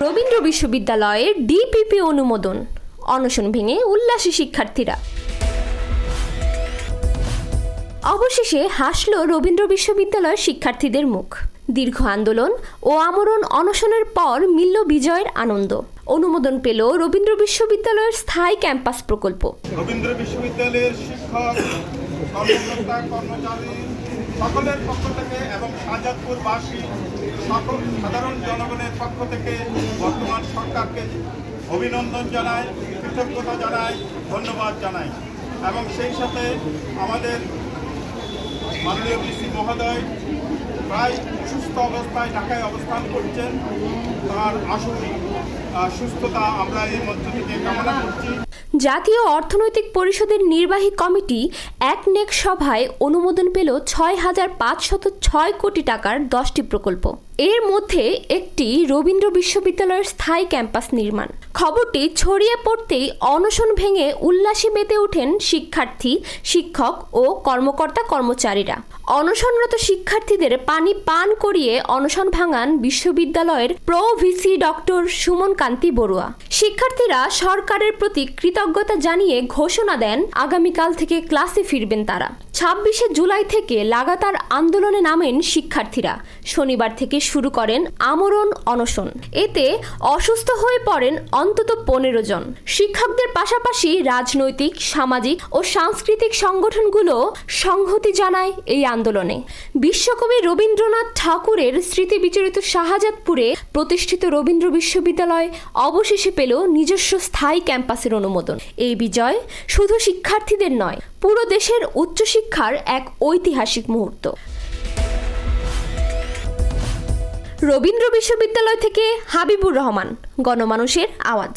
রবীন্দ্র বিশ্ববিদ্যালয়ের ডিপিপি অনুমোদন। অনশন ভেঙে উল্লাসী শিক্ষার্থীরা। অবশেষে হাসল রবীন্দ্র বিশ্ববিদ্যালয়ের শিক্ষার্থীদের মুখ। দীর্ঘ আন্দোলন ও আমরণ অনশনের পর মিলল বিজয়ের আনন্দ। অনুমোদন পেল রবীন্দ্র বিশ্ববিদ্যালয়ের স্থায়ী ক্যাম্পাস প্রকল্প। রবীন্দ্র বিশ্ববিদ্যালয়ের শিক্ষক সকলের পক্ষ থেকে এবং শাহজাদপুরবাসী সকল সাধারণ জনগণের পক্ষ থেকে বর্তমান সরকারকে অভিনন্দন জানাই, কৃতজ্ঞতা জানাই, ধন্যবাদ জানাই। এবং সেই সাথে আমাদের মাননীয় ডিসি মহোদয় প্রায় সুস্থ অবস্থায় ঢাকায় অবস্থান করছেন। তার সুস্থতা আমরা এই মঞ্চ থেকে কামনা করছি। জাতীয় অর্থনৈতিক পরিষদের নির্বাহী কমিটি এক নেক সভায় অনুমোদন পেল ছয় হাজার পাঁচশত ছয় কোটি টাকার দশটি প্রকল্প। এর মধ্যে একটি রবীন্দ্র বিশ্ববিদ্যালয়ের স্থায়ী ক্যাম্পাস নির্মাণ। খবরটি ছড়িয়ে পড়তেই অনশন ভেঙে উল্লাসে মেতে ওঠেন শিক্ষার্থী, শিক্ষক ও কর্মকর্তা কর্মচারীরা। অনশনরত শিক্ষার্থীদের পানি পান করিয়ে অনশন ভাঙান বিশ্ববিদ্যালয়ের pro VC doctor Suman Kanti Barua. শিক্ষার্থীরা সরকারের প্রতি কৃতজ্ঞতা জানিয়ে ঘোষণা দেন, আগামীকাল থেকে ক্লাসে ফিরবেন তারা। ছাব্বিশে জুলাই থেকে লাগাতার আন্দোলনে নামেন শিক্ষার্থীরা। শনিবার থেকে শুরু করেন আমরণ অনশন। এতে অসুস্থ হয়ে পড়েন অন্তত পনেরো জন। শিক্ষকদের পাশাপাশি রাজনৈতিক, সামাজিক ও সাংস্কৃতিক সংগঠনগুলো সংহতি জানায় এই আন্দোলনে। বিশ্বকবি রবীন্দ্রনাথ ঠাকুরের স্মৃতি বিচরিত শাহজাদপুরে প্রতিষ্ঠিত রবীন্দ্র বিশ্ববিদ্যালয় অবশেষে পেল নিজস্ব স্থায়ী ক্যাম্পাসের অনুমোদন। এই বিজয় শুধু শিক্ষার্থীদের নয়, পুরো দেশের উচ্চশিক্ষার এক ঐতিহাসিক মুহূর্ত। রবীন্দ্র বিশ্ববিদ্যালয় থেকে হাবিবুর রহমান গণমানুষের আওয়াজ।